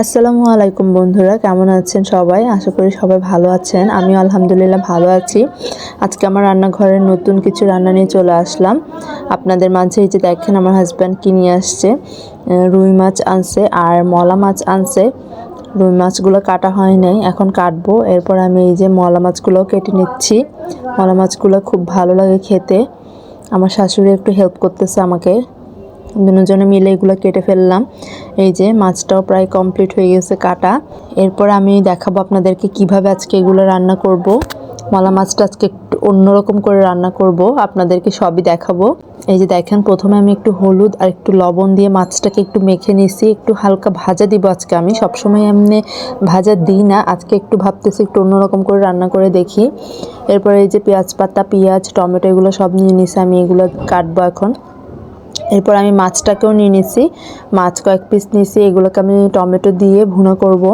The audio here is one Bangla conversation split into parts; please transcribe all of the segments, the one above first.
আসসালামু আলাইকুম বন্ধুরা, কেমন আছেন সবাই? আশা করি সবাই ভালো আছেন। আমি আলহামদুলিল্লাহ ভালো আছি। আজকে আমার রান্নাঘরের নতুন কিছু রান্না নিয়ে চলে আসলাম। আপনাদের মাঝে এই যে দেখেন আমার হাজব্যান্ড কি নিয়ে আসছে। রুই মাছ আনছে আর মলা মাছ আনছে। রুই মাছগুলো কাটা হয় নাই, এখন কাটবো। এরপর আমি এই যে মলা মাছগুলো কেটে নিচ্ছি। মলা মাছগুলো খুব ভালো লাগে খেতে। আমার শাশুড়ি একটু হেল্প করতেছে আমাকে। দুজনে মিলে এগুলো কেটে ফেললাম। এই যে মাছটাও প্রায় কমপ্লিট হয়ে গেছে কাটা। এরপর আমি দেখাবো আপনাদেরকে কীভাবে আজকে এগুলো রান্না করব। মলা মাছটা আজকে একটু অন্যরকম করে রান্না করব। আপনাদেরকে সবই দেখাবো। এই যে দেখেন, প্রথমে আমি একটু হলুদ আর একটু লবণ দিয়ে মাছটাকে একটু মেখে নিছি। একটু হালকা ভাজা দিব আজকে আমি। সবসময় এমনি ভাজা দিই না। আজকে একটু ভাবতেছি একটু অন্যরকম করে রান্না করে দেখি। এরপরে এই যে পেঁয়াজ পাতা, পেঁয়াজ, টমেটো এগুলো সব নিয়ে নিছি আমি। এগুলো কাটবো এখন। এরপর আমি মাছটাকেও নিয়ে নিছি। মাছ কয়েক পিস নিয়েছি, এগুলোকে আমি টমেটো দিয়ে ভুনা করব।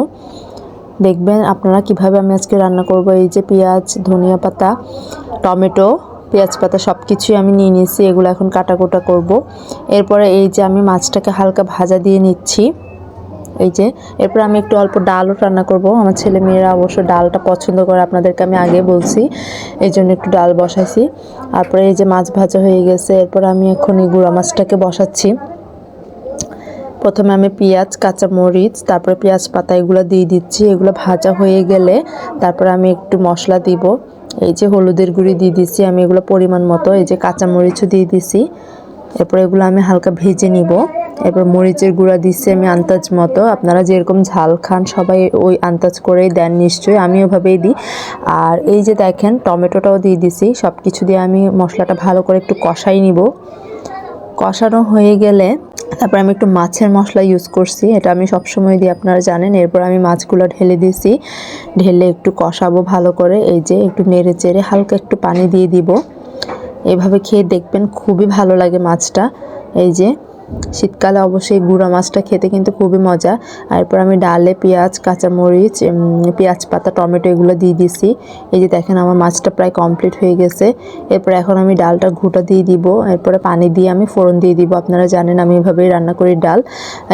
দেখবেন আপনারা কীভাবে আমি আজকে রান্না করব। এই যে পেঁয়াজ, ধনিয়া পাতা, টমেটো, পেঁয়াজ পাতা সব কিছুই আমি নিয়ে নিয়েছি, এগুলো এখন কাটাকুটা করব। এরপরে এই যে আমি মাছটাকে হালকা ভাজা দিয়ে নিচ্ছি। এই যে, এরপর আমি একটু অল্প ডালও রান্না করব। আমার ছেলে মেয়েরা অবশ্য ডালটা পছন্দ করে, আপনাদেরকে আমি আগে বলছি। এই জন্য একটু ডাল বসাইছি। তারপরে এই যে মাছ ভাজা হয়ে গেছে, এরপর আমি এখন এই গুঁড়া মাছটাকে বসাচ্ছি। প্রথমে আমি পেঁয়াজ, কাঁচা মরিচ, তারপরে পেঁয়াজ পাতা এগুলো দিয়ে দিচ্ছি। এগুলো ভাজা হয়ে গেলে তারপরে আমি একটু মশলা দিব। এই যে হলুদের গুঁড়ি দিয়ে দিচ্ছি, আমি এগুলো পরিমাণ মতো। এই যে কাঁচা মরিচও দিয়ে দিছি। এরপর এগুলো আমি হালকা ভেজে নিব। এরপর মরিচের গুঁড়া দিচ্ছি আমি আন্দাজ মতো। আপনারা যেরকম ঝাল খান, সবাই ওই আন্দাজ করেই দেন নিশ্চয়ই আমি ওভাবেই দিই। আর এই যে দেখেন, টমেটোটাও দিয়ে দিছি সব কিছু দিয়ে আমি মশলাটা ভালো করে একটু কষাই নিব। কষানো হয়ে গেলে তারপর আমি একটু মাছের মশলা ইউজ করছি, এটা আমি সবসময় দিই, আপনারা জানেন। এরপর আমি মাছগুলো ঢেলে দিয়েছি ঢেলে একটু কষাবো ভালো করে, এই যে একটু নেড়ে চেড়ে হালকা একটু পানি দিয়ে দিব। এভাবে খেয়ে দেখবেন খুবই ভালো লাগে মাছটা, এই যে। শীতকালে অবশ্যই গুঁড়া মাছটা খেতে কিন্তু খুবই মজা। এরপর আমি ডালে পেঁয়াজ, কাঁচামরিচ পেঁয়াজ পাতা, টমেটো এগুলো দিয়ে দিছি। এই যে দেখেন আমার মাছটা প্রায় কমপ্লিট হয়ে গেছে। এরপর এখন আমি ডালটা ঘুটা দিয়ে দিব। এরপরে পানি দিয়ে আমি ফোড়ন দিয়ে দিব। আপনারা জানেন আমি এভাবেই রান্না করি ডাল।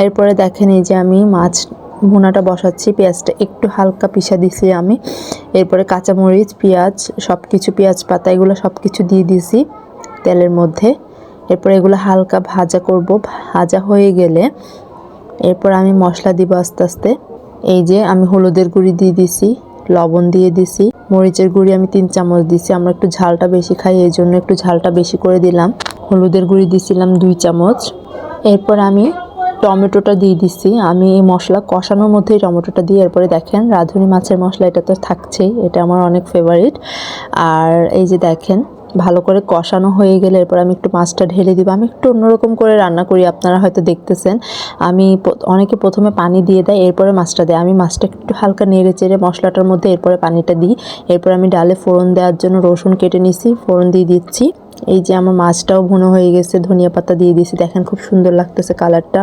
এরপরে দেখেন এই যে আমি মাছ ভুনাটা বসাচ্ছি। পেঁয়াজটা একটু হালকা পিষা দিছি আমি। এরপরে কাঁচামরিচ, পেঁয়াজ সব কিছু পেঁয়াজ পাতা এগুলো সব কিছু দিয়ে দিছি তেলের মধ্যে। এরপর এগুলো হালকা ভাজা করব। ভাজা হয়ে গেলে এরপর আমি মশলা দিব আস্তে আস্তে। এই যে আমি হলুদের গুঁড়ি দিয়ে দিছি, লবণ দিয়ে দিছি, মরিচের গুঁড়ি আমি তিন চামচ দিছি। আমরা একটু ঝালটা বেশি খাই, এই জন্য একটু ঝালটা বেশি করে দিলাম। হলুদের গুঁড়ি দিছিলাম দুই চামচ। এরপর আমি টমেটোটা দিয়ে দিছি। আমি এই মশলা কষানোর মধ্যেই টমেটোটা দিয়ে এরপরে দেখেন রাঁধুনি মাছের মশলা, এটা তো থাকছেই, এটা আমার অনেক ফেভারিট আর এই যে দেখেন ভালো করে কষানো হয়ে গেলে এরপর আমি একটু মাছটা ঢেলে দিব। আমি একটু অন্যরকম করে রান্না করি, আপনারা হয়তো দেখতেছেন। আমি অনেকে প্রথমে পানি দিয়ে দেয়, এরপরে মাছটা দেয়। আমি মাছটা একটু হালকা নেড়ে চেড়ে মশলাটার মধ্যে এরপরে পানিটা দিই। এরপর আমি ডালে ফোড়ন দেওয়ার জন্য রসুন কেটে নিছি, ফোড়ন দিয়ে দিচ্ছি। এই যে আমার মাছটাও ভুনো হয়ে গেছে, ধনিয়া পাতা দিয়ে দিয়েছি। দেখেন খুব সুন্দর লাগতেছে কালারটা।